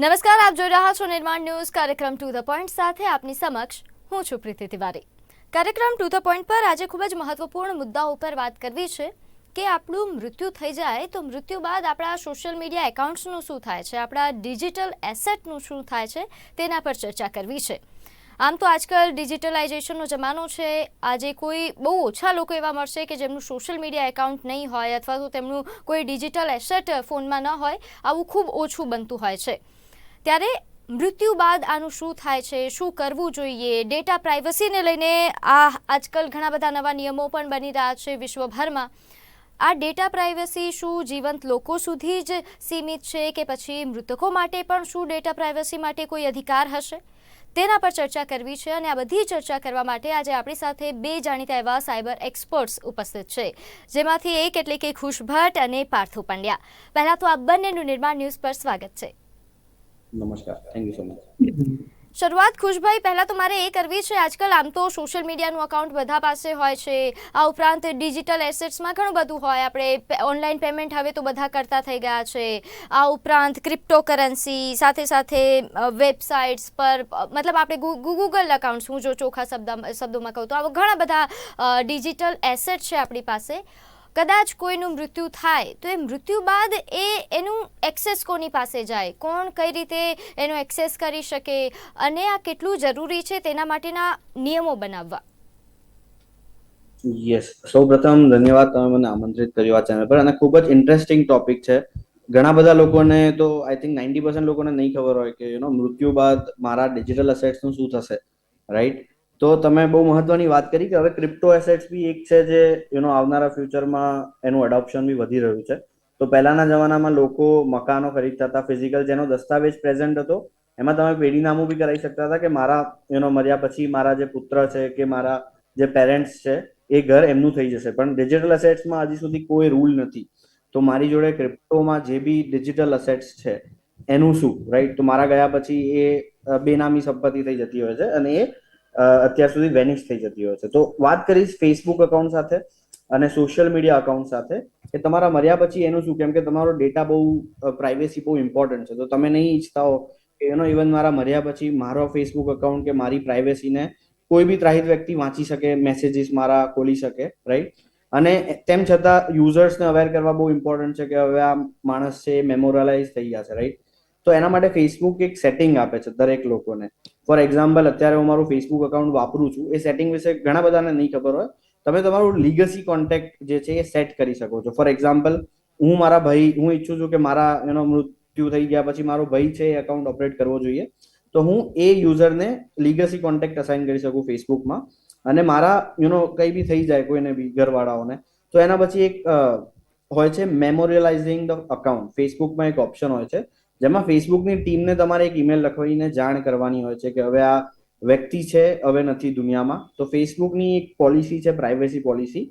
નમસ્કાર, આપ જોઈ રહ્યા છો નિર્માણ ન્યૂઝ કાર્યક્રમ ટુ ધ પોઈન્ટ સાથે આપની સમક્ષ હું છું પ્રીતિ તિવારી. કાર્યક્રમ ટુ ધ પોઈન્ટ પર આજે ખૂબ જ મહત્વપૂર્ણ મુદ્દાઓ ઉપર વાત કરવી છે કે આપણું મૃત્યુ થઈ જાય તો મૃત્યુ બાદ આપણા સોશિયલ મીડિયા એકાઉન્ટ્સનું શું થાય છે, આપણા ડિજિટલ એસેટનું શું થાય છે, તેના પર ચર્ચા કરવી છે. આમ તો આજકાલ ડિજિટલાઇઝેશનનો જમાનો છે, આજે કોઈ બહુ ઓછા લોકો એવા મળશે કે જેમનું સોશિયલ મીડિયા એકાઉન્ટ નહીં હોય અથવા તો તેમનું કોઈ ડિજિટલ એસેટ ફોનમાં ન હોય, આવું ખૂબ ઓછું બનતું હોય છે. ત્યારે મૃત્યુ બાદ આનું શું થાય છે, શું કરવું જોઈએ? ડેટા પ્રાઇવસીને લઈને આ આજકાલ ઘણા બધા નવા નિયમો પણ બની રહ્યા છે વિશ્વભરમાં. આ ડેટા પ્રાઇવસી શું જીવંત લોકો સુધી જ સીમિત છે કે પછી મૃતકો માટે પણ શું ડેટા પ્રાઇવસી માટે કોઈ અધિકાર હશે? તેના પર ચર્ચા કરવી છે અને આ બધી ચર્ચા કરવા માટે આજે આપણી સાથે બે જાણીતા એવા સાયબર એક્સપર્ટ્સ ઉપસ્થિત છે, જેમાંથી એક એટલે કે ખુશ ભટ્ટ અને પાર્થુ પંડ્યા. પહેલાં તો આ બંનેનું નિર્માણ ન્યૂઝ પર સ્વાગત છે. નમસ્કાર. થેન્ક યુ સો મચ શરૂઆત ખુશભાઈ, પહેલા તો મારે એ કરવી છે, આજકાલ આમ તો સોશિયલ મીડિયાનું અકાઉન્ટ બધા પાસે હોય છે. આ ઉપરાંત ડિજિટલ એસેટ્સમાં ઘણું બધું હોય. આપણે ઓનલાઈન પેમેન્ટ હવે તો બધા કરતા થઈ ગયા છે. આ ઉપરાંત ક્રિપ્ટો કરન્સી સાથે સાથે વેબસાઇટ્સ પર મતલબ આપણે ગૂગલ અકાઉન્ટ્સ હું જો ચોખ્ખા શબ્દ શબ્દોમાં કહું તો આવા ઘણા બધા ડિજિટલ એસેટ છે આપણી પાસે. કદાચ કોઈનું મૃત્યુ થાય, તો એ મૃત્યુ બાદ એ એનું એક્સેસ કોની પાસે જાય? કોણ કઈ રીતે એનો એક્સેસ કરી શકે? અને આ કેટલું જરૂરી છે તેના માટેના નિયમો બનાવવા? યસ. સૌપ્રથમ ધન્યવાદ તમે મને આમંત્રિત કર્યો આ ચેનલ પર. અને ખૂબ જ ઇન્ટરેસ્ટિંગ ટોપિક છે. ઘણા બધા લોકોને તો આઈ થિંક નાઇન્ટી પર્સન્ટ લોકોને નહીં ખબર હોય કે યુ મૃત્યુ બાદ મારા ડિજિટલ અસેટ્સનું શું થશે રાઈટ તો તમે બહુ મહત્વની વાત કરી કે હવે ક્રિપ્ટો એસેટ્સ બી એક છે જે યુનો આવનારા ફ્યુચરમાં એનું એડોપ્શન બી વધી રહ્યું છે. તો પહેલાના જમાનામાં લોકો મકાનો ખરીદતા હતા ફિઝિકલ જેનો દસ્તાવેજ પ્રેઝન્ટ હતો, એમાં તમે પેઢીનામું બી કરાવી શકતા હતા કે મારા એનો મર્યા પછી મારા જે પુત્ર છે કે મારા જે પેરેન્ટ્સ છે, એ ઘર એમનું થઈ જશે. પણ ડિજિટલ અસેટ્સમાં હજી સુધી કોઈ રૂલ નથી. તો મારી જોડે ક્રિપ્ટોમાં જે બી ડિજિટલ અસેટ્સ છે, એનું શું રાઈટ તો મારા ગયા પછી એ બેનામી સંપત્તિ થઈ જતી હોય છે અને એ અત્યાર સુધી વેનિશ થઈ જતી હોય છે. તો વાત કરીશ ફેસબુક અકાઉન્ટ સાથે અને સોશિયલ મીડિયા અકાઉન્ટ સાથે કે તમારા મર્યા પછી એનું શું? કેમ કે તમારો ડેટા બહુ પ્રાઇવેસી બહુ ઇમ્પોર્ટન્ટ છે. તો તમે નહીં ઈચ્છતા હો કે એનો ઇવન મારા મર્યા પછી મારો ફેસબુક અકાઉન્ટ કે મારી પ્રાઇવેસીને કોઈ બી ત્રાહિત વ્યક્તિ વાંચી શકે મેસેજીસ મારા ખોલી શકે રાઈટ અને તેમ છતાં યુઝર્સને અવેર કરવા બહુ ઇમ્પોર્ટન્ટ છે કે હવે આ માણસ છે મેમોરલાઇઝ થઈ ગયા છે રાઈટ તો એના માટે ફેસબુક એક સેટિંગ આપે છે દરેક લોકોને. ફોર એક્ઝામ્પલ અત્યારે હું મારું ફેસબુક અકાઉન્ટ વાપરું છું, એ સેટિંગ વિશે ઘણા બધાને નહીં ખબર હોય. તમે તમારું લીગસી કોન્ટેક્ટ જે છે એ સેટ કરી શકો છો. ફોર એક્ઝામ્પલ હું મારા ભાઈ, હું ઈચ્છું છું કે મારા એનો મૃત્યુ થઈ ગયા પછી મારો ભાઈ છે એ અકાઉન્ટ ઓપરેટ કરવો જોઈએ. તો હું એ યુઝરને લીગસી કોન્ટેક્ટ અસાઇન કરી શકું ફેસબુકમાં અને મારા યુનો કંઈ બી થઈ જાય કોઈને બી ઘરવાળાઓને, તો એના પછી એક હોય છે મેમોરિયલાઇઝિંગ ધ અકાઉન્ટ ફેસબુકમાં એક ઓપ્શન હોય છે. જેમાં ફેસબુકની ટીમને તમારે એક ઈમેલ લખવીને જાણ કરવાની હોય છે કે હવે આ વ્યક્તિ છે, હવે નથી દુનિયામાં. તો ફેસબુકની એક પોલિસી છે પ્રાઇવેસી પોલિસી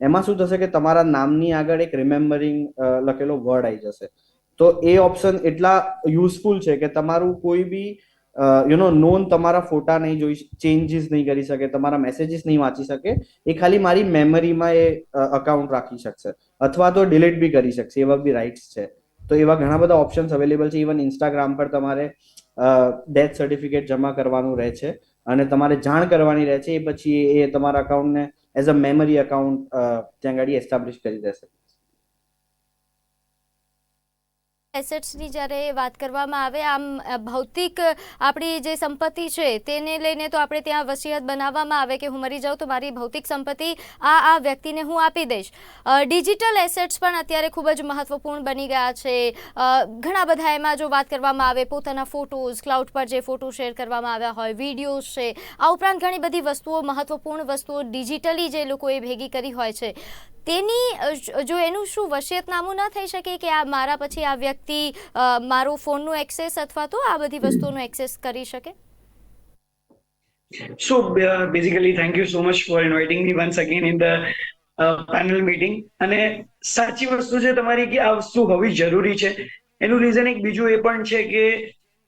એમાં શું થશે કે તમારા નામની આગળ એક રિમેમ્બરિંગ લખેલો વર્ડ આવી જશે. તો એ ઓપ્શન એટલા યુઝફુલ છે કે તમારું કોઈ બી યુ નો નોન તમારા ફોટા નહીં જોઈ ચેન્જીસ નહીં કરી શકે, તમારા મેસેજીસ નહીં વાંચી શકે. એ ખાલી મારી મેમરીમાં એ અકાઉન્ટ રાખી શકશે. અથવા તો ડિલીટ બી કરી શકશે. એવા બી રાઇટ્સ છે. તો એવા ઘણા બધા ઓપ્શન્સ અવેલેબલ છે. ઇવન ઇન્સ્ટાગ્રામ પર તમારે ડેથ સર્ટિફિકેટ જમા કરવાનું રહે છે અને તમારે જાણ કરવાની રહે છે. એ પછી એ તમારા અકાઉન્ટને એઝ અ મેમરી અકાઉન્ટ ત્યાં ગાડી એસ્ટાબ્લિશ કરી દેશે. એસેટ્સની જ્યારે વાત કરવામાં આવે, આમ ભૌતિક આપણી જે સંપત્તિ છે તેને લઈને તો આપણે ત્યાં વસિયત બનાવવામાં આવે કે હું મરી જાઉં તો મારી ભૌતિક સંપત્તિ આ આ વ્યક્તિને હું આપી દઈશ. ડિજિટલ એસેટ્સ પણ અત્યારે ખૂબ જ મહત્વપૂર્ણ બની ગયા છે. ઘણા બધા એમાં જો વાત કરવામાં આવે, પોતાના ફોટોઝ ક્લાઉડ પર જે ફોટો શેર કરવામાં આવ્યા હોય વિડીયોઝ છે, આ ઉપરાંત ઘણી બધી વસ્તુઓ, મહત્વપૂર્ણ વસ્તુઓ ડિજિટલી જે લોકોએ ભેગી કરી હોય છે. તેની જો એનું શું વસિયતનામું ન થઈ શકે કે આ મારા પછી આ વ્યક્તિ મારો ફોનનું એક્સેસ અથવા તો આ બધી વસ્તુઓનું એક્સેસ કરી શકે? So uh, basically, thank you so much for inviting me once again in the uh, panel meeting. અને સાચી વસ્તુ છે તમારી કે આ વસ્તુ હોવી જરૂરી છે. એનું રીઝન એક બીજું એ પણ છે કે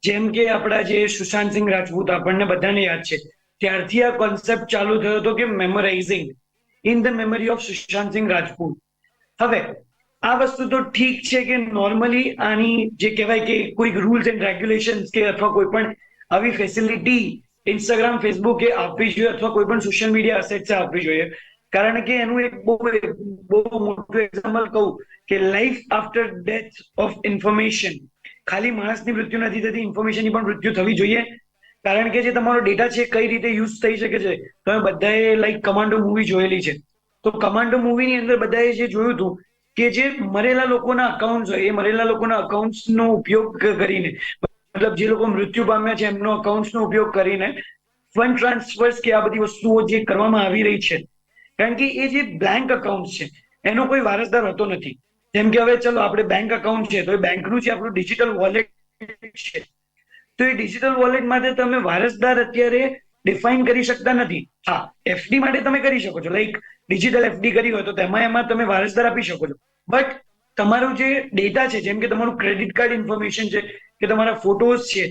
જેમ કે આપણા જે સુશાંત સિંહ રાજપૂત આપણને બધાને યાદ છે. ત્યારથી આ કોન્સેપ્ટ ચાલુ થયો હતો કે memorising in the memory of Sushant Singh Rajput હવે, આ વસ્તુ તો ઠીક છે કે નોર્મલી આની જે કહેવાય કે કોઈ રૂલ્સ એન્ડ રેગ્યુલેશન કે અથવા કોઈ પણ આવી ફેસિલિટી ઇન્સ્ટાગ્રામ ફેસબુક એ આપવી જોઈએ અથવા કોઈ પણ સોશિયલ મીડિયા અસેટ્સ આપવી જોઈએ. કારણ કે એનું એક બહુ બહુ મોટું એક્ઝામ્પલ કહું કે life after death of information ખાલી માણસની મૃત્યુ નથી થતી ઇન્ફોર્મેશનની પણ મૃત્યુ થવી જોઈએ. કારણ કે જે તમારો ડેટા છે કઈ રીતે યુઝ થઈ શકે છે? તમે બધાએ લાઈક કમાન્ડો મૂવી જોયેલી છે. તો કમાન્ડો મૂવીની અંદર બધાએ જે જોયું હતું કે જે મરેલા લોકોના અકાઉન્ટ હોય, એ મરેલા લોકોના accounts નો ઉપયોગ કરીને, મતલબ જે લોકો મૃત્યુ પામ્યા છે, એમનો અકાઉન્ટ્સનો ઉપયોગ કરીને ફંડ ટ્રાન્સફર્સ કે આ બધી વસ્તુઓ જે કરવામાં આવી રહી છે. કારણ કે એ જે બ્લેન્ક અકાઉન્ટ છે, એનો કોઈ વારસદાર હોતો નથી. જેમ કે હવે ચલો, આપણે બેંક અકાઉન્ટ છે, તો એ બેંકનું જે આપણું ડિજિટલ વોલેટ છે તો એ ડિજિટલ વોલેટ માટે તમે વારસદાર અત્યારે ડિફાઇન કરી શકતા નથી. હા એફડી માટે તમે કરી શકો છો. લાઈક ડિજિટલ એફડી કરી હોય તો તેમાં એમાં તમે વારસદાર આપી શકો છો. બટ તમારું જે ડેટા છે, જેમ કે તમારું ક્રેડિટ કાર્ડ ઇન્ફોર્મેશન છે, કે તમારા ફોટોઝ છે,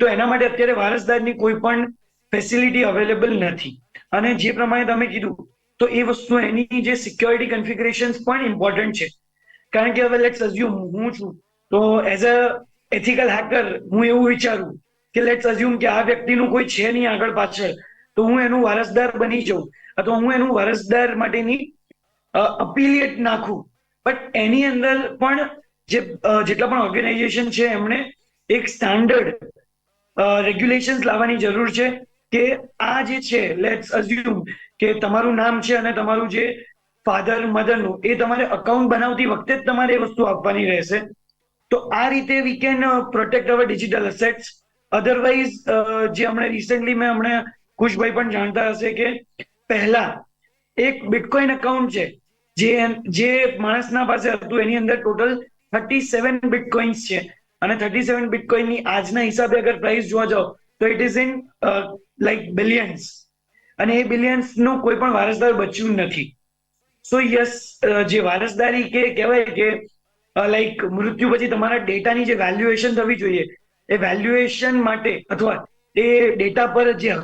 તો એના માટે અત્યારે વારસદારની કોઈ પણ ફેસિલિટી અવેલેબલ નથી. અને જે પ્રમાણે તમે કીધું, તો એ વસ્તુ એની જે સિક્યોરિટી કન્ફિગરેશન પણ ઇમ્પોર્ટન્ટ છે. કારણ કે હવે લેટ્સ અઝ્યુમ હું છું, તો એઝ અ એથિકલ હેકર હું એવું વિચારું કે લેટ્સ અઝ્યુમ કે આ વ્યક્તિનું કોઈ છે નહીં આગળ પાછળ, તો હું એનું વારસદાર બની જાઉં, અથવા હું એનું વારસદાર માટેની અપીલિયેટ નાખું. બટ એની અંદર પણ જે જેટલા પણ ઓર્ગેનાઇઝેશન છે, એમણે એક સ્ટાન્ડર્ડ રેગ્યુલેશન્સ લાવવાની જરૂર છે કે આ જે છે લેટ્સ અઝ્યુમ કે તમારું નામ છે અને તમારું જે ફાધર મધરનું એ તમારે અકાઉન્ટ બનાવતી વખતે જ તમારે એ વસ્તુ આપવાની રહેશે. તો આ રીતે we can protect our digital assets otherwise જે હમણાં રિસેન્ટલી મેં હમણાં ખુશભાઈ પણ જાણતા હશે કે પહેલા એક બિટકોઇન એકાઉન્ટ છે, જે જે માણસના પાસે હતું, એની અંદર ટોટલ થર્ટી સેવન બિટકોઇન્સ છે. અને થર્ટી સેવન બિટકોઇનની આજના હિસાબે અગર પ્રાઇસ જોવા જાઓ, તો it is in like billions અને એ બિલિયન્સનું કોઈ પણ વારસદાર બચ્યું નથી. સો યસ જે વારસદારી કે કહેવાય કે લાઈક મૃત્યુ પછી તમારા ડેટાની જે વેલ્યુએશન થવી જોઈએ, એ વેલ્યુએશન માટે અથવા એ ડેટા પર જે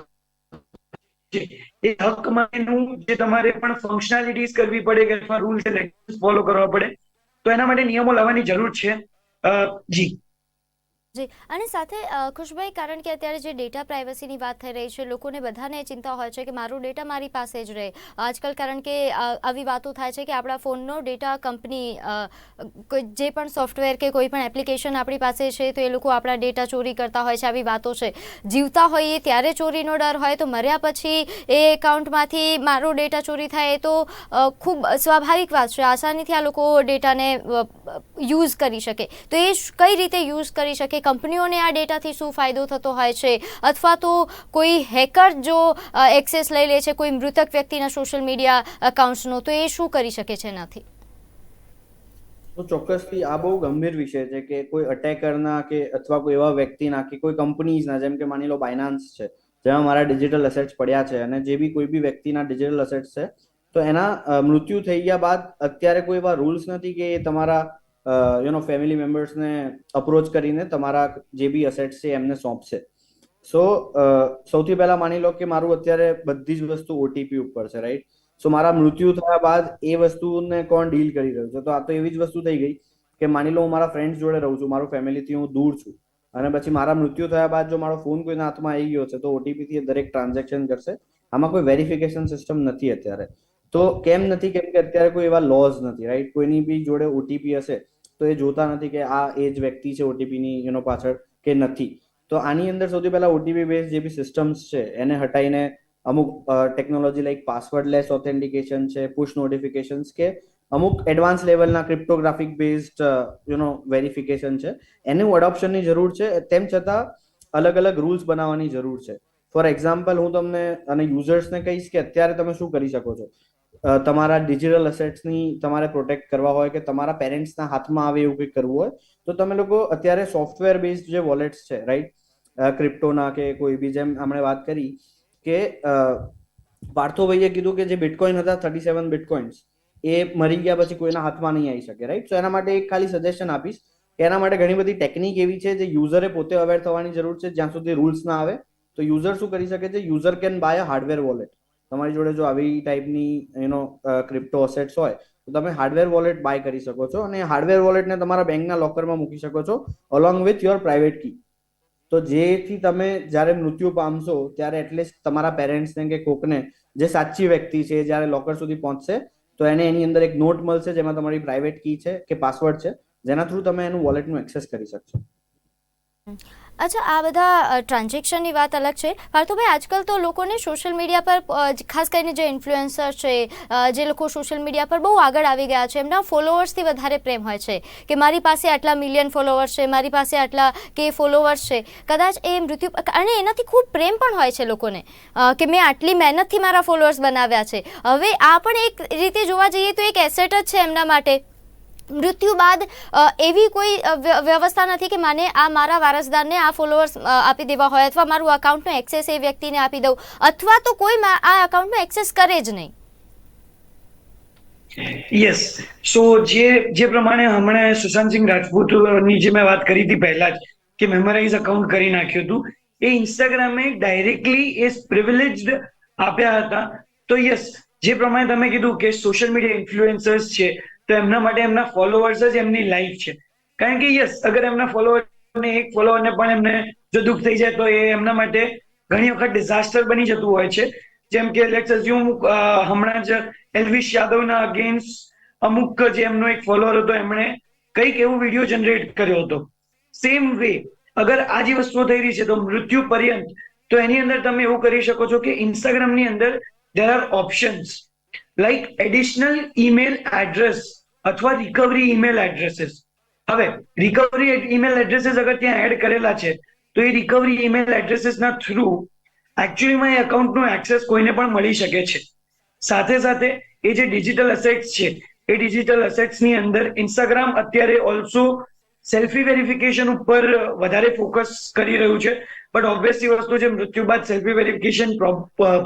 એ હક માટેનું જે તમારે પણ ફંક્શનાલિટીઝ કરવી પડે કે અથવા રૂલ્સ ફોલો કરવા પડે, તો એના માટે નિયમો લાવવાની જરૂર છે. જી. જી. અને સાથે ખુશભાઈ, કારણ કે અત્યારે જે ડેટા પ્રાઇવસીની વાત થઈ રહી છે, લોકોને બધાને ચિંતા હોય છે કે મારું ડેટા મારી પાસે જ રહે. આજકાલ કારણ કે આવી વાતો થાય છે કે આપણા ફોનનો ડેટા કંપની જે પણ સોફ્ટવેર કે કોઈ પણ એપ્લિકેશન આપણી પાસે છે, તો એ લોકો આપણા ડેટા ચોરી કરતા હોય છે, આવી વાતો છે. જીવતા હોઈએ ત્યારે ચોરીનો ડર હોય, તો મર્યા પછી એ એકાઉન્ટમાંથી મારો ડેટા ચોરી થાય એ તો ખૂબ સ્વાભાવિક વાત છે. આસાનીથી આ લોકો ડેટાને યુઝ કરી શકે. તો એ કઈ રીતે યુઝ કરી શકે? કંપનીઓને આ ડેટાથી શું ફાયદો થતો હોય છે? અથવા તો કોઈ હેકર જો એક્સેસ લઈ લે છે, કોઈ મૃતક વ્યક્તિના સોશિયલ મીડિયા અકાઉન્ટ્સનો, તો એ શું કરી શકે છે એનાથી? તો ચોક્કસથી આ બહુ ગંભીર વિષય છે કે કોઈ અટેકરના કે અથવા કોઈ એવા વ્યક્તિના કે કોઈ કંપનીઝના જેમ કે માની લો બાયનાન્સ છે, જેમાં મારા ડિજિટલ અસેટ્સ પડ્યા છે અને જે બી કોઈ બી વ્યક્તિના ડિજિટલ અસેટ્સ છે, તો એના મૃત્યુ થઈ ગયા બાદ અત્યારે કોઈ એવા રૂલ્સ નથી કે એ તમારા યુ નો ફેમિલી મેમ્બર્સને અપ્રોચ કરીને તમારા જે બી અસેટ્સ છે એમને સોંપશે. સો સૌથી પહેલા માની લો કે મારું અત્યારે બધી જ વસ્તુ ઓટીપી ઉપર છે રાઈટ સો મારા મૃત્યુ થયા બાદ એ વસ્તુને કોણ ડીલ કરી રહ્યું છે? તો આ તો એવી જ વસ્તુ થઈ ગઈ કે માની લો હું મારા ફ્રેન્ડ્સ જોડે રહું છું, મારું ફેમિલીથી હું દૂર છું. અને પછી મારા મૃત્યુ થયા બાદ જો મારો ફોન કોઈના હાથમાં આવી ગયો છે, તો ઓટીપી થી દરેક ટ્રાન્ઝેક્શન કરશે. આમાં કોઈ વેરિફિકેશન સિસ્ટમ નથી અત્યારે. તો કેમ નથી? કેમ કે અત્યારે કોઈ એવા લોઝ નથી રાઈટ કોઈની બી જોડે ઓટીપી હશે, તો એ જોતા નથી કે આ એ જ વ્યક્તિ છે ઓટીપીની એનો પાછળ કે નથી. તો આની અંદર સૌથી પહેલા ઓટીપી બેઝ જે બી સિસ્ટમ્સ છે, એને હટાઈને અમુક technology like passwordless authentication છે પુશ નોટિફિકેશન્સ કે અમુક એડવાન્સ લેવલના cryptographic based you know verification છે. એનું અડોપ્શનની જરૂર છે, તેમ છતાં અલગ અલગ રૂલ્સ બનાવવાની જરૂર છે. ફોર એક્ઝામ્પલ હું તમને અને યુઝર્સને કહીશ કે અત્યારે તમે શું કરી શકો છો? તમારા ડિજિટલ અસેટ્સની તમારે પ્રોટેક્ટ કરવા હોય કે તમારા પેરેન્ટ્સના હાથમાં આવે એવું કંઈક કરવું હોય, તો તમે લોકો અત્યારે સોફ્ટવેર બેઝડ જે વોલેટ્સ છે રાઈટ ક્રિપ્ટોના કે કોઈ બી જેમ આપણે વાત કરી કે પાર્થોભાઈએ કીધું કે જે બિટકોઇન હતા થર્ટી સેવન બિટકોઇન્સ એ મરી ગયા પછી કોઈના હાથમાં નહીં આવી શકે રાઈટ સો એના માટે એક ખાલી સજેશન આપીશ કે એના માટે ઘણી બધી ટેકનિક એવી છે જે યુઝરે પોતે અવેર થવાની જરૂર છે, જ્યાં સુધી રૂલ્સ ના આવે, તો યુઝર શું કરી શકે છે? User can buy a hardware wallet તમારી જોડે જો આવી ટાઈપની એનો ક્રિપ્ટો અસેટ્સ હોય, તો તમે હાર્ડવેર વોલેટ બાય કરી શકો છો અને હાર્ડવેર વોલેટને તમારા બેંકના લોકરમાં મૂકી શકો છો along with your private key તો જેથી તમે જ્યારે મૃત્યુ પામશો, ત્યારે એટલીસ્ટ તમારા પેરેન્ટ્સને કે કોકને, જે સાચી વ્યક્તિ છે, જ્યારે લોકર સુધી પહોંચશે, તો એને એની અંદર એક નોટ મળશે, જેમાં તમારી પ્રાઇવેટ કી છે કે પાસવર્ડ છે, જેના થ્રુ તમે એનું વોલેટનું એક્સેસ કરી શકશો. અચ્છા, આ બધા ટ્રાન્ઝેક્શનની વાત અલગ છે. પાર્થુભાઈ, આજકાલ તો લોકોને સોશિયલ મીડિયા પર ખાસ કરીને જે ઇન્ફ્લુએન્સર છે જે લોકો સોશિયલ મીડિયા પર બહુ આગળ આવી ગયા છે, એમના ફોલોવર્સથી વધારે પ્રેમ હોય છે કે મારી પાસે આટલા મિલિયન ફોલોવર્સ છે, મારી પાસે આટલા કે ફોલોવર્સ છે. કદાચ એ મૃત્યુ અને એનાથી ખૂબ પ્રેમ પણ હોય છે લોકોને કે મેં આટલી મહેનતથી મારા ફોલોઅર્સ બનાવ્યા છે. હવે આ પણ એક રીતે જોવા જઈએ તો એક એસેટ જ છે એમના માટે. મૃત્યુ બાદ એવી કોઈ વ્યવસ્થા નથી કે મને આ મારા વારસદારને આ ફોલોઅર્સ આપી દેવા હોય અથવા મારું અકાઉન્ટનો એક્સેસ એ વ્યક્તિને આપી દઉં અથવા તો કોઈ આ અકાઉન્ટનો એક્સેસ કરે જ નહીં. યસ સો જે જે પ્રમાણે હમણાં સુશાંતસિંહ રાજપૂતની જે મેં વાત કરી હતી પહેલા જ કે મેમોરાઇઝ અકાઉન્ટ કરી નાખ્યું હતું, એ ઇન્સ્ટાગ્રામે ડાયરેક્ટલી એ પ્રિવિલેજ આપ્યા હતા. તો યસ જે પ્રમાણે તમે કીધું કે સોશિયલ મીડિયા ઇન્ફ્લુએન્સર્સ છે તો એમના માટે એમના ફોલોઅર્સ જ એમની લાઈફ છે. કારણ કે યસ અગર એમના ફોલોઅરને એક ફોલોઅરને પણ એમને જો દુઃખ થઈ જાય તો એ એમના માટે ઘણી વખત ડિઝાસ્ટર બની જતું હોય છે. જેમ કે લેટ્સ હમણાં જ એલવિશ યાદવના અગેન્સ્ટ અમુક જે એમનો એક ફોલોઅર હતો, એમણે કંઈક એવો વીડિયો જનરેટ કર્યો હતો. સેમ વે અગર આ જે વસ્તુઓ થઈ રહી છે, તો મૃત્યુ પર્યંત, તો એની અંદર તમે એવું કરી શકો છો કે ઇન્સ્ટાગ્રામની અંદર there are options like additional email address અથવા રિકવરી ઈમેલ એડ્રેસીસ હવે રિકવરી ઈમેલ એડ્રેસીસ અગર ત્યાં એડ કરેલા છે, તો એ રિકવરી ઈમેલ એડ્રેસીસના થ્રુ એકચ્યુઅલીમાં એ અકાઉન્ટનો એક્સેસ કોઈને પણ મળી શકે છે. સાથે સાથે એ જે ડિજિટલ અસેટ્સ છે, એ ડિજિટલ અસેટ્સની અંદર ઇન્સ્ટાગ્રામ અત્યારે ઓલ્સો સેલ્ફી વેરિફિકેશન ઉપર વધારે ફોકસ કરી રહ્યું છે બટ ઓબ્વિયસલી વસ્તુ છે મૃત્યુ બાદ સેલ્ફી વેરિફિકેશન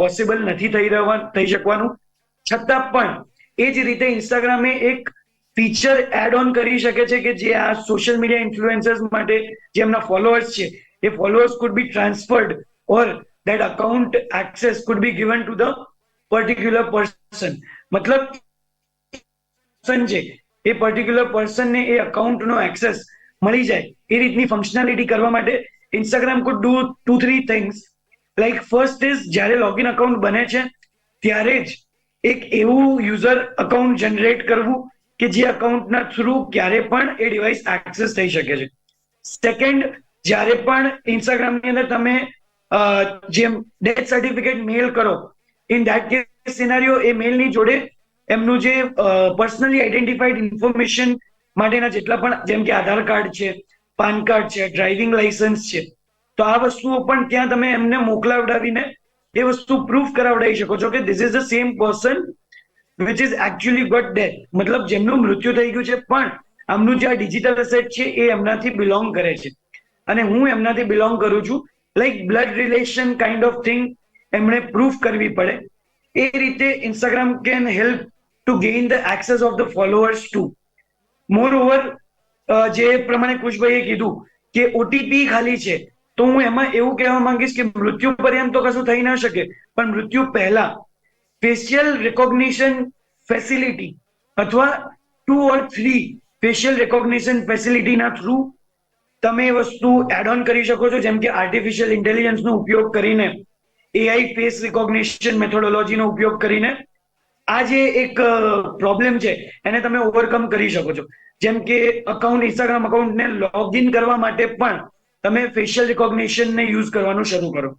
પોસિબલ નથી થઈ રહેવા થઈ શકવાનું. છતાં પણ એ જ રીતે ઇન્સ્ટાગ્રામે એક ફીચર એડ ઓન કરી શકે છે કે જે આ સોશિયલ મીડિયા ઇન્ફ્લુએન્સર્સ માટે જે એમના ફોલોઅર્સ છે, એ followers could be transferred or that account access could be given to the particular person મતલબ person છે એ પર્ટિક્યુલર પર્સનને એ અકાઉન્ટનો એક્સેસ મળી જાય. એ રીતની ફંક્શનાલિટી કરવા માટે Instagram could do two three things like first is જ્યારે લોગિન અકાઉન્ટ બને છે, ત્યારે જ એક એવું યુઝર અકાઉન્ટ જનરેટ કરવું કે જે અકાઉન્ટના થ્રુ ક્યારે પણ એ ડિવાઇસ એક્સેસ થઈ શકે છે. સેકન્ડ જ્યારે પણ ઇન્સ્ટાગ્રામની અંદર તમે જેમ ડેથ સર્ટિફિકેટ મેલ કરો ઇન ધેટ કેસ સિનારીઓ એ મેલની જોડે એમનું જે પર્સનલી આઈડેન્ટિફાઈડ ઇન્ફોર્મેશન માટેના જેટલા પણ, જેમ કે આધાર કાર્ડ છે, પાન કાર્ડ છે ડ્રાઇવિંગ લાયસન્સ છે, તો આ વસ્તુઓ પણ ત્યાં તમે એમને મોકલાવડાવીને એ વસ્તુ પ્રૂફ કરાવડાવી શકો છો કે this is the same person which is actually got death મતલબ જેમનું મૃત્યુ થઈ ગયું છે, પણ આમનું જે આ ડિજિટલ એસેટ છે, એ એમનાથી બિલોંગ કરે છે. અને હું એમનાથી બિલોંગ કરું છું. Like blood relation kind of thing એમણે પ્રૂફ કરવી પડે. એ રીતે Instagram can help to gain the access of the followers to more over જે પ્રમાણે કુશભાઈએ કીધું કે ઓટીપી ખાલી છે. તો હું એમાં એવું કહેવા માંગીશ કે મૃત્યુ પર્યંત તો કશું થઈ ન શકે, પણ મૃત્યુ પહેલા ફેશિયલ રેકોગ્નિશન ફેસિલિટી અથવા two or three facial recognition ફેસિલિટીના through તમે એ વસ્તુ એડ ઓન કરી શકો છો, જેમ કે આર્ટિફિશિયલ ઇન્ટેલિજન્સનો ઉપયોગ કરીને એઆઈ ફેસ રિકોગ્નિશન મેથોડોલોજીનો ઉપયોગ કરીને. આ જે એક પ્રોબ્લેમ છે, એને તમે ઓવરકમ કરી શકો છો. જેમ કે અકાઉન્ટ ઇન્સ્ટાગ્રામ અકાઉન્ટને લોગિન કરવા માટે પણ તમે ફેશિયલ રિકોગ્નિશનને યુઝ કરવાનું શરૂ કરો.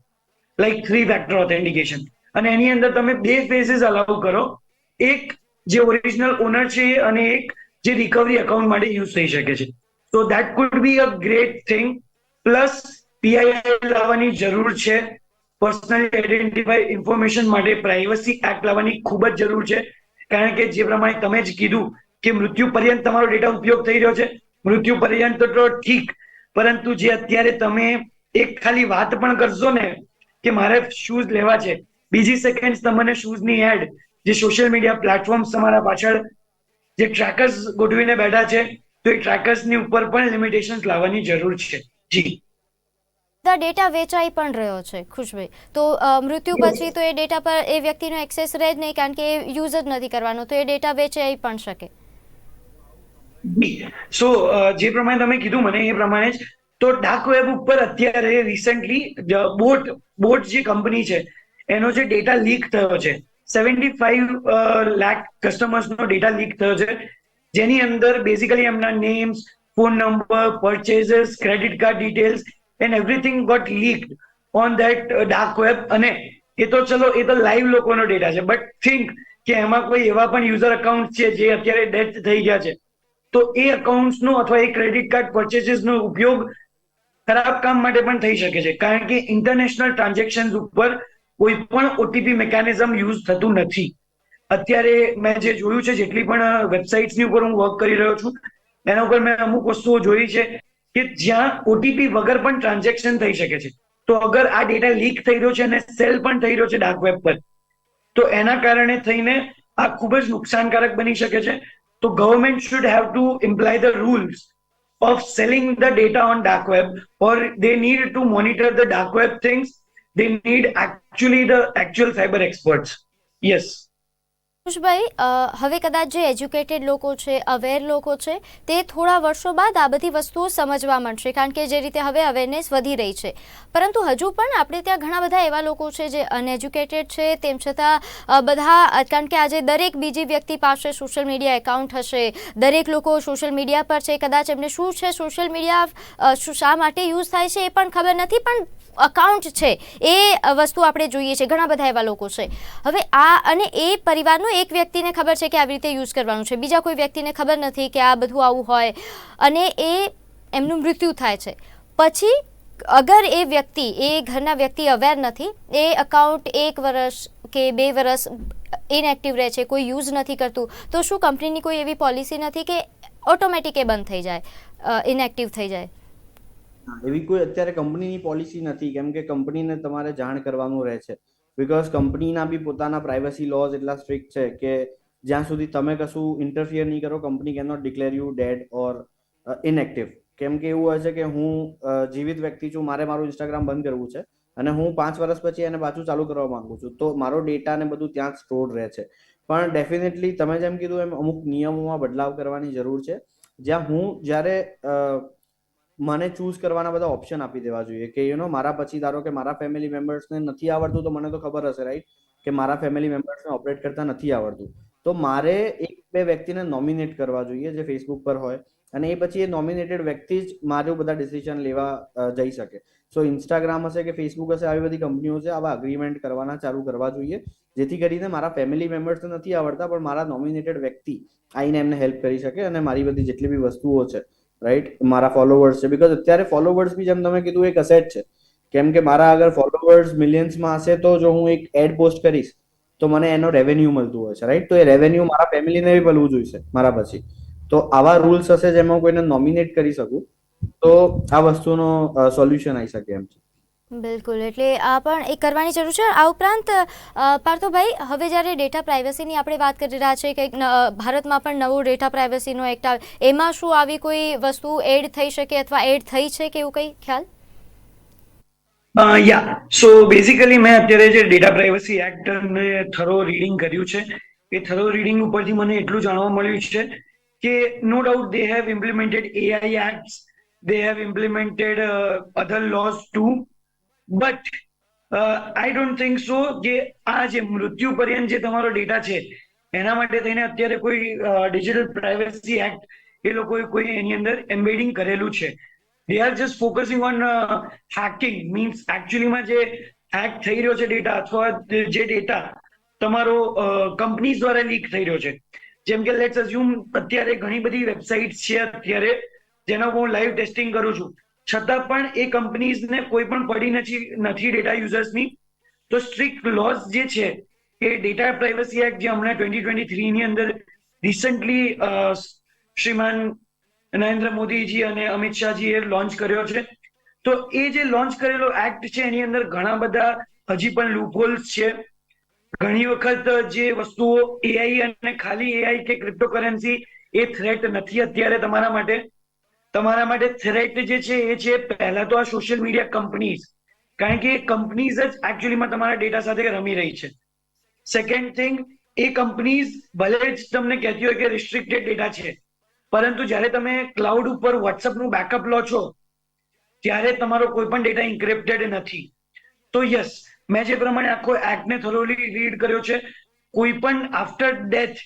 લાઈક થ્રી ફેક્ટર ઓથેન્ટિકેશન અને એની અંદર તમે બે ફેઝિસ અલાઉ કરો. એક જે ઓરિજિનલ ઓનર છે અને એક જે રિકવરી અકાઉન્ટ માટે યુઝ થઈ શકે છે. તો that could be a great thing plus PII લાવવાની જરૂર છે. પર્સનલ આઈડેન્ટિફાઈ ઇન્ફોર્મેશન માટે પ્રાઇવસી એક્ટ લાવવાની ખૂબ જ જરૂર છે. કારણ કે જે પ્રમાણે તમે જ કીધું કે મૃત્યુ પર્યંત તમારો ડેટા ઉપયોગ થઈ રહ્યો છે. મૃત્યુ પર્યંત તો ઠીક. પરંતુ જે અત્યારે તમે એક ખાલી વાત પણ કરશો ને કે મારે શૂઝ લેવા છે, બીજી સેકન્ડ તમને શૂઝની એડ જે સોશિયલ મીડિયા પ્લેટફોર્મ્સ તમારા પાછળ જે ટ્રેકર્સ ગોઠવીને બેઠા છે, તો એ ટ્રેકર્સની ઉપર પણ લિમિટેશન્સ લાવવાની જરૂર છે. જી. ડેટા વેચાઈ પણ રહ્યો છે, ખુશભાઈ. તો મૃત્યુ પછી તો એ ડેટા પર એ વ્યક્તિનો એક્સેસ રહે જ નહીં, કારણ કે એ યુઝ જ નથી કરવાનો, તો એ ડેટા વેચાઈ પણ શકે. સો જે પ્રમાણે તમે કીધું મને એ પ્રમાણે જ, તો ડાર્ક વેબ ઉપર અત્યારે રિસેન્ટલી બોટ બોટ જે કંપની છે, એનો જે ડેટા લીક થયો છે સેવન્ટી ફાઈવ લાખ કસ્ટમર્સનો ડેટા લીક થયો છે, જેની અંદર બેઝિકલી એમના names phone number purchases credit card details and everything got leak on that dark web અને એ તો ચલો, એ તો લાઈવ લોકોનો ડેટા છે. બટ થિંક કે એમાં કોઈ એવા પણ યુઝર અકાઉન્ટ છે જે અત્યારે ડેથ થઈ ગયા છે. તો એ અકાઉન્ટ્સનો અથવા એ ક્રેડિટ કાર્ડ પરચેસીસનો ઉપયોગ ખરાબ કામ માટે પણ થઈ શકે છે. કારણ કે ઇન્ટરનેશનલ ટ્રાન્ઝેક્શન ઉપર કોઈ પણ ઓટીપી મેકેનિઝમ યુઝ થતું નથી. અત્યારે મેં જે જોયું છે, જેટલી પણ વેબસાઇટ્સની ઉપર હું વર્ક કરી રહ્યો છું, એના ઉપર મેં અમુક વસ્તુઓ જોઈ છે કે જ્યાં ઓટીપી વગર પણ ટ્રાન્ઝેક્શન થઈ શકે છે. તો અગર આ ડેટા લીક થઈ રહ્યો છે અને સેલ પણ થઈ રહ્યો છે ડાર્ક વેબ પર, તો એના કારણે થઈને આ ખૂબ જ નુકસાનકારક બની શકે છે. So government should have to imply the rules of selling the data on dark web, or they need to monitor the dark web things. They need actually the actual cyber experts. Yes. અ, હવે કદાચ જે educated લોકો છે aware લોકો છે તે થોડા વર્ષો બાદ આ બધી વસ્તુઓ સમજવા માંડશે કારણ કે જે રીતે હવે અવેરનેસ વધી રહી છે. પરંતુ હજુ પણ આપણે ત્યાં ઘણા બધા એવા લોકો છે જે અનએજ્યુકેટેડ છે તેમ છતાં બધા કારણ કે આજે દરેક બીજી વ્યક્તિ પાસે સોશિયલ મીડિયા એકાઉન્ટ હશે દરેક લોકો સોશિયલ મીડિયા પર છે કદાચ એમને શું છે સોશિયલ મીડિયા શા માટે યુઝ થાય છે એ પણ ખબર નથી પણ અકાઉન્ટ છે, એ વસ્તુ આપણે જોઈએ છે, ઘણા બધા એવા લોકો છે. હવે આ અને એ પરિવારનો એક વ્યક્તિને ખબર છે કે આવી રીતે યુઝ કરવાનું છે. બીજા કોઈ વ્યક્તિને ખબર નથી કે આ બધું આવું હોય અને એ એમનું મૃત્યુ થાય છે. પછી અગર એ વ્યક્તિ, એ ઘરના વ્યક્તિ અવેર નથી, એ અકાઉન્ટ એક વર્ષ કે બે વર્ષ ઇનએક્ટિવ રહે છે, કોઈ યુઝ નથી કરતું, તો શું કંપનીની કોઈ એવી પોલિસી નથી કે ઓટોમેટિક એ બંધ થઈ જાય ઇનએક્ટિવ થઈ જાય? એવી કોઈ અત્યારે કંપનીની પોલિસી નથી, કેમ કે કંપનીને તમારે જાણ કરવાનું રહે છે. બીકોઝ કંપનીના બી પોતાના પ્રાઇવસી લોઝ એટલા સ્ટ્રિક્ટ છે કે જ્યાં સુધી તમે કશું ઇન્ટરફિયર નહીં કરો, company can not declare you dead or inactive કેમ કે એવું હોય છે કે હું જીવિત વ્યક્તિ છું, મારે મારું ઇન્સ્ટાગ્રામ બંધ કરવું છે અને હું પાંચ વર્ષ પછી એને પાછું ચાલુ કરવા માંગુ છું, તો મારો ડેટા ને બધું ત્યાં સ્ટોર રહે છે. પણ ડેફિનેટલી તમે જેમ કીધું એમ અમુક નિયમોમાં બદલાવ કરવાની જરૂર છે. જ્યાં હું જ્યારે મને ચૂઝ કરવાના બધા ઓપ્શન આપી દેવા જોઈએ કે યુ નો મારા પછી ધારો કે મારા ફેમિલી મેમ્બર્સને નથી આવડતું તો મને તો ખબર હશે રાઈટ કે મારા ફેમિલી મેમ્બર્સને ઓપરેટ કરતા નથી આવડતું. તો મારે એક, બે વ્યક્તિને નોમિનેટ કરવા જોઈએ જે ફેસબુક પર હોય અને એ પછી એ નોમિનેટેડ વ્યક્તિ જ મારું બધા ડિસિઝન લેવા જઈ શકે. સો ઇન્સ્ટાગ્રામ હશે કે ફેસબુક હશે, આવી બધી કંપનીઓ છે, આવા અગ્રીમેન્ટ કરવાના ચાલુ કરવા જોઈએ. જેથી કરીને મારા ફેમિલી મેમ્બર્સ નથી આવડતા, પણ મારા નોમિનેટેડ વ્યક્તિ આવીને એમને હેલ્પ કરી શકે અને મારી બધી જેટલી બી વસ્તુઓ છે રાઈટ મારા ફોલોવર્સ છે. બીકોઝ અત્યારે ફોલોવર્સ બી જેમ તમે કીધું, એક અસેટ છે. કેમ કે મારા અગર ફોલોવર્સ મિલિયન્સમાં હશે તો જો હું એક એડ પોસ્ટ કરીશ, તો મને એનો રેવન્યુ મળતું હોય છે રાઈટ તો એ રેવન્યુ મારા ફેમિલીને બી મળવું જોઈશે, મારા પછી. તો આવા રૂલ્સ હશે જેમાં હું કોઈને નોમિનેટ કરી શકું, તો આ વસ્તુનો સોલ્યુશન આવી શકે એમ છે. બિલકુલ, એટલે આ પણ એ કરવાની જરૂર છે. આ ઉપરાંત પાર્થોભાઈ હવે જ્યારે ડેટા પ્રાઇવસીની આપણે વાત કરી રહ્યા છીએ કે ભારતમાં પણ નવો ડેટા પ્રાઇવસીનો એક્ટ આવે, એમાં શું આવી કોઈ વસ્તુ એડ થઈ શકે અથવા એડ થઈ છે કે એવું કંઈ ખ્યાલ? યા. સો બેઝિકલી મેં અત્યારે જે ડેટા પ્રાઇવસી એક્ટ ને થરો રીડિંગ કર્યું છે, એ થરો રીડિંગ ઉપરથી મને એટલું જાણવા મળ્યું છે કે no doubt they have implemented AI act they have implemented other laws too but I don't think so કે આ જે મૃત્યુ પર્યંત જે તમારો ડેટા છે, એના માટે થઈને અત્યારે કોઈ ડિજિટલ પ્રાઇવસી એક્ટ એ લોકોએ કોઈ એની અંદર એમ્બેડિંગ કરેલું છે. They are just focusing on hacking means એકચ્યુઅલીમાં જે હેક થઈ રહ્યો છે ડેટા અથવા જે ડેટા તમારો કંપનીઝ દ્વારા લીક થઈ રહ્યો છે. જેમ કે લેટ્સ અઝ્યુમ અત્યારે ઘણી બધી વેબસાઇટ છે અત્યારે, જેનો હું લાઈવ ટેસ્ટિંગ કરું છું. છતાં પણ એ કંપનીઝને કોઈ પણ પડી નથી નથી ડેટા યુઝર્સની તો સ્ટ્રિક્ટ લોસ જે છે, એ ડેટા પ્રાઇવસી એક્ટ જે હમણાં ટ્વેન્ટી ટ્વેન્ટી થ્રી ની અંદર રિસન્ટલી શ્રીમાન નરેન્દ્ર મોદીજી અને અમિત શાહજીએ લોન્ચ કર્યો છે. તો એ જે લોન્ચ કરેલો એક્ટ છે, એની અંદર ઘણા બધા હજી પણ લૂપહોલ્સ છે. ઘણી વખત જે વસ્તુઓ એઆઈ અને ખાલી એઆઈ કે ક્રિપ્ટોકરન્સી એ થ્રેટ નથી અત્યારે તમારા માટે. તમારા માટે થ્રેટ જે છે એ છે પહેલા તો આ સોશિયલ મીડિયા કંપનીઝ કારણ કે કંપનીઝ જ એકચ્યુઅલીમાં તમારા ડેટા સાથે રમી રહી છે. સેકન્ડ થિંગ એ કંપનીઝ ભલે જ તમને કહેતી હોય કે રિસ્ટ્રિક્ટેડ ડેટા છે, પરંતુ જ્યારે તમે ક્લાઉડ ઉપર વોટ્સઅપનું બેકઅપ લો છો, ત્યારે તમારો કોઈ પણ ડેટા ઇન્ક્રિપ્ટેડ નથી. તો યસ મેં જે પ્રમાણે આખો એક્ટને થોરોલી રીડ કર્યો છે, કોઈ પણ આફ્ટર ડેથ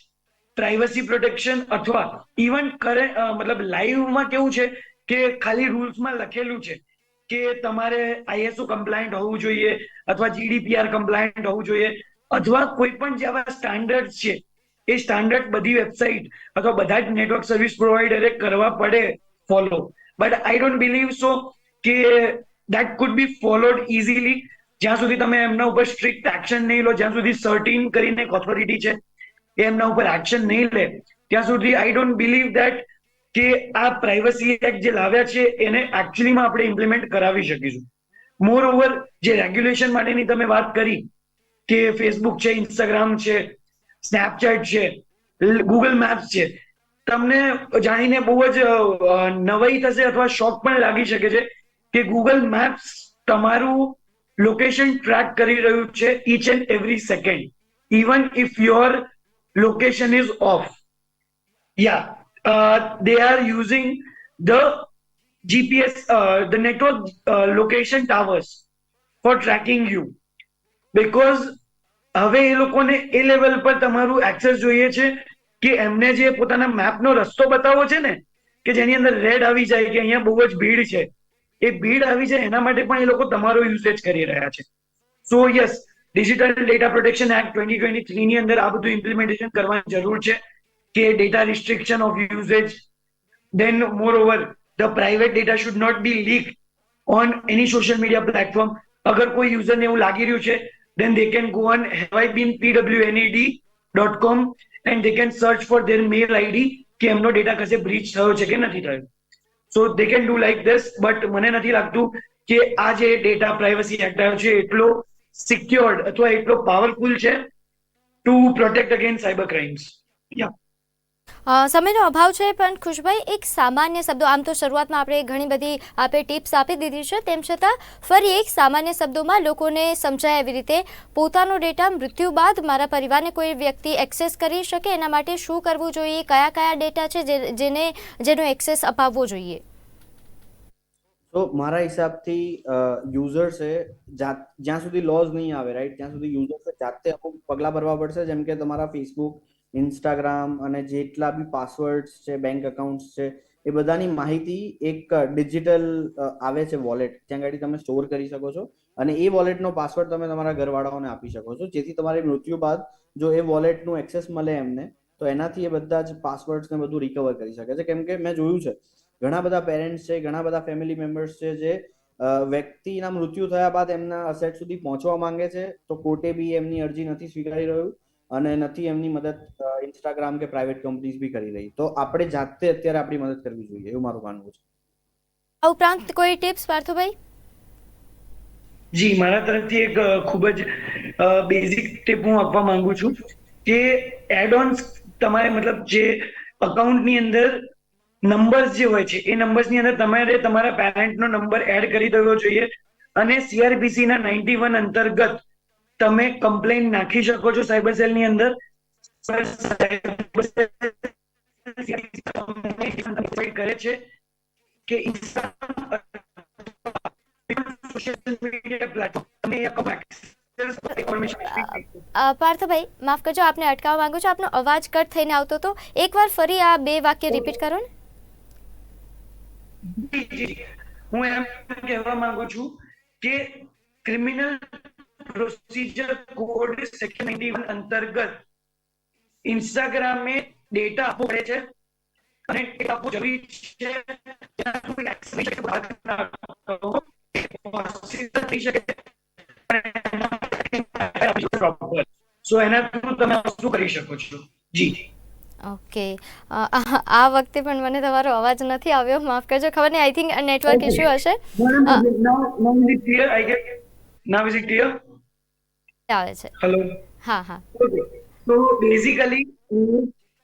પ્રાઇવસી પ્રોટેક્શન અથવા ઇવન કરે મતલબ લાઈવમાં કેવું છે કે ખાલી રૂલ્સમાં લખેલું છે કે તમારે આઈએસઓ કમ્પ્લાયન્ટ હોવું જોઈએ અથવા જીડીપીઆર કમ્પ્લાયન્ટ હોવું જોઈએ અથવા કોઈ પણ જે આવા સ્ટાન્ડર્ડ છે, એ સ્ટાન્ડર્ડ બધી વેબસાઇટ અથવા બધા જ નેટવર્ક સર્વિસ પ્રોવાઈડરે કરવા પડે follow but I don't believe so કે that could be followed easily જ્યાં સુધી તમે એમના ઉપર સ્ટ્રિક્ટ એક્શન નહીં લો, જ્યાં સુધી સર્ટીન કરીને એક ઓથોરિટી છે એ એમના ઉપર એક્શન નહીં લે. ત્યાં સુધી આઈ ડોન્ટ બિલીવ દેટ કે આ પ્રાઇવસી એક્ટ જે લાવ્યા છે, એને એકચ્યુઅલીમાં આપણે ઇમ્પ્લિમેન્ટ કરાવી શકીશું. મોર ઓવર જે રેગ્યુલેશન માટેની તમે વાત કરી કે ફેસબુક છે ઇન્સ્ટાગ્રામ છે સ્નેપચેટ છે ગૂગલ મેપ્સ છે, તમને જાણીને બહુ જ નવાઈ થશે અથવા શોક પણ લાગી શકે છે કે ગૂગલ મેપ્સ તમારું લોકેશન ટ્રેક કરી રહ્યું છે each and every second even if your location is off. Yeah, uh, they are using the GPS, uh, the network uh, location towers for tracking you. Because હવે એ લોકોને એ level પર તમારું access જોઈએ છે કે એમને જે પોતાના મેપનો રસ્તો બતાવો છે ને કે જેની અંદર રેડ આવી જાય કે અહીંયા બહુ જ ભીડ છે એ ભીડ આવી જાય એના માટે પણ એ લોકો તમારો યુસેજ કરી રહ્યા છે so yes digital data protection act twenty twenty three ની અંદર આ બધું ઇમ્પ્લિમેન્ટેશન કરવાની જરૂર છે કે data restriction of usage then moreover the private data should not be leak on any social media platform અગર કોઈ યુઝર ને એવું લાગી રહ્યું છે, then they can go on have i been pwned.com and they can search for their mail id કે એમનો data કશે બ્રીચ થયો છે કે નથી થયો. So they can do like this but મને નથી લાગતું કે આ જે ડેટા પ્રાઇવસી એક્ટ આવ્યો છે, એટલો સિક્યોર્ડ અથવા એટલો પાવરફુલ છે to protect against cyber crimes સમયનો અભાવ છે, પણ ખુશભાઈ, એક સામાન્ય શબ્દો, આમ તો શરૂઆતમાં આપણે ઘણી બધી આપે ટિપ્સ આપી દીધી છે, તેમ છતાં ફરી એક સામાન્ય શબ્દોમાં લોકોને સમજાય એવી રીતે પોતાનો ડેટા મૃત્યુ બાદ મારા પરિવારને કોઈ વ્યક્તિ એક્સેસ કરી શકે, એના માટે શું કરવું જોઈએ, કયા કયા ડેટા છે જેને, જેનો એક્સેસ અપાવવો જોઈએ? તો મારા હિસાબથી યુઝર્સે જ્યાં સુધી લોઝ નહીં આવે રાઈટ ત્યાં સુધી યુઝર્સે જાતે અમુક પગલાં ભરવા પડશે. જેમ કે તમારા ફેસબુક ઇન્સ્ટાગ્રામ અને જેટલા બી પાસવર્ડ્સ છે બેંક અકાઉન્ટ્સ છે, એ બધાની માહિતી એક ડિજિટલ આવે છે વોલેટ ત્યાં આગળ તમે સ્ટોર કરી શકો છો અને એ વોલેટનો પાસવર્ડ તમે તમારા ઘરવાળાઓને આપી શકો છો. જેથી તમારી મૃત્યુ બાદ જો એ વોલેટનું એક્સેસ મળે એમને, તો એનાથી એ બધા જ પાસવર્ડ્સ ને બધું રિકવર કરી શકે છે. કેમ કે મેં જોયું છે ઘણા બધા પેરેન્ટ્સ છે ઘણા બધા ફેમિલી મેમ્બર્સ છે જે વ્યક્તિના મૃત્યુ થયા બાદ એમના અસેટ સુધી પહોંચવા માંગે છે. તો કોર્ટે બી એમની અરજી નથી સ્વીકારી રહ્યું અને નથી એમની મદદ ઇન્સ્ટાગ્રામ કે પ્રાઇવેટ કંપનીઝ બી કરી રહી. તો આપણે જાતે અત્યારે આપણી મદદ કરવી જોઈએ એવું મારું માનવું છે. આ ઉપરાંત કોઈ ટિપ્સ પાર્થુભાઈ? જી મારા તરફથી એક ખૂબ જ બેઝિક ટીપ હું આપવા માંગુ છું કે એડ ઓન્સ તમારે મતલબ જે અકાઉન્ટની અંદર નંબર્સ જે હોય છે. એ નંબર્સની અંદર તમારે તમારા પેરેન્ટનો નંબર એડ કરી દેવો જોઈએ અને સીઆરપીસી ના નાઇન્ટી વન અંતર્ગત તમે કમ્પ્લેન નાખી શકો છો સાયબર સેલની અંદર. કરે છે કે સોશિયલ મીડિયા પ્લેટફોર્મ પાર્થભાઈ, માફ કરજો, આપને અટકાવવા માંગુ છું. આપનો અવાજ કટ થઈને આવતો હતો. એકવાર ફરી આ બે વાક્ય રિપીટ કરો ને. હું એમ કહેવા માંગુ છું કે ક્રિમિનલ પ્રોસીજર કોડ સેક્શન 91 અંતર્ગત ઇન્સ્ટાગ્રામે ડેટા આપવો પડે છે અને ડેટા આપવો જરૂરી છે proper. એના થ્રુ તમે વસ્તુ કરી શકો છો જી ઓકે. આ વખતે પણ મને તમારો અવાજ નથી આવ્યો. માફ કરજો. ખબર નહીં આઈ થિંક નેટવર્ક ઇશ્યુ હશે. Now is it clear? આવે છે. હેલો હા હા. તો બેઝિકલી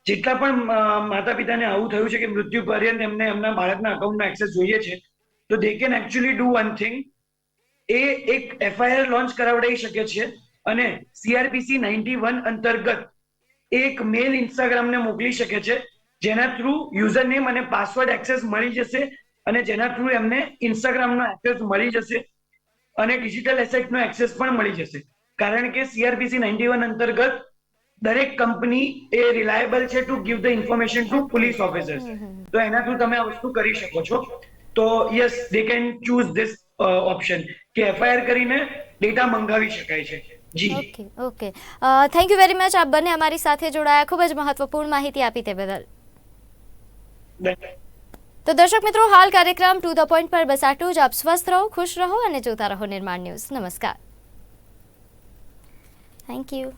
જેટલા પણ માતા પિતાને આવું થયું છે કે મૃત્યુ પર્યંત એમને એમના બાળકના અકાઉન્ટમાં એક્સેસ જોઈએ છે તો they can actually do one thing a એક એફઆઈઆર લોન્ચ કરાવડાવી શકે છે અને સીઆરપીસી નાઇન્ટી વન અંતર્ગત એક મેલ ઇન્સ્ટાગ્રામને મોકલી શકે છે જેના થ્રુ યુઝર નેમ અને પાસવર્ડ એક્સેસ મળી જશે અને જેના થ્રુ એમને ઇન્સ્ટાગ્રામનો એક્સેસ મળી જશે અને ડિજિટલ એસેટનો એક્સેસ પણ મળી જશે. કારણ કે સીઆરપીસી નાઇન્ટી વન અંતર્ગત દરેક કંપની એ રિલાયબલ છે to give the information to police officers તો એના થ્રુ તમે આ વસ્તુ કરી શકો છો. તો yes they can choose this option કે એફઆઈઆર કરીને ડેટા મંગાવી શકાય છે. Okay okay. Thank you very much આપ બંને અમારી સાથે જોડાયા. ખૂબ જ મહત્વપૂર્ણ માહિતી આપી તે બદલ. તો દર્શક મિત્રો હાલ કાર્યક્રમ ટુ ધ પોઈન્ટ પર બસ આટલું જ આપ સ્વસ્થ રહો ખુશ રહો અને જોતા રહો નિર્માણ ન્યૂઝ. નમસ્કાર. Thank you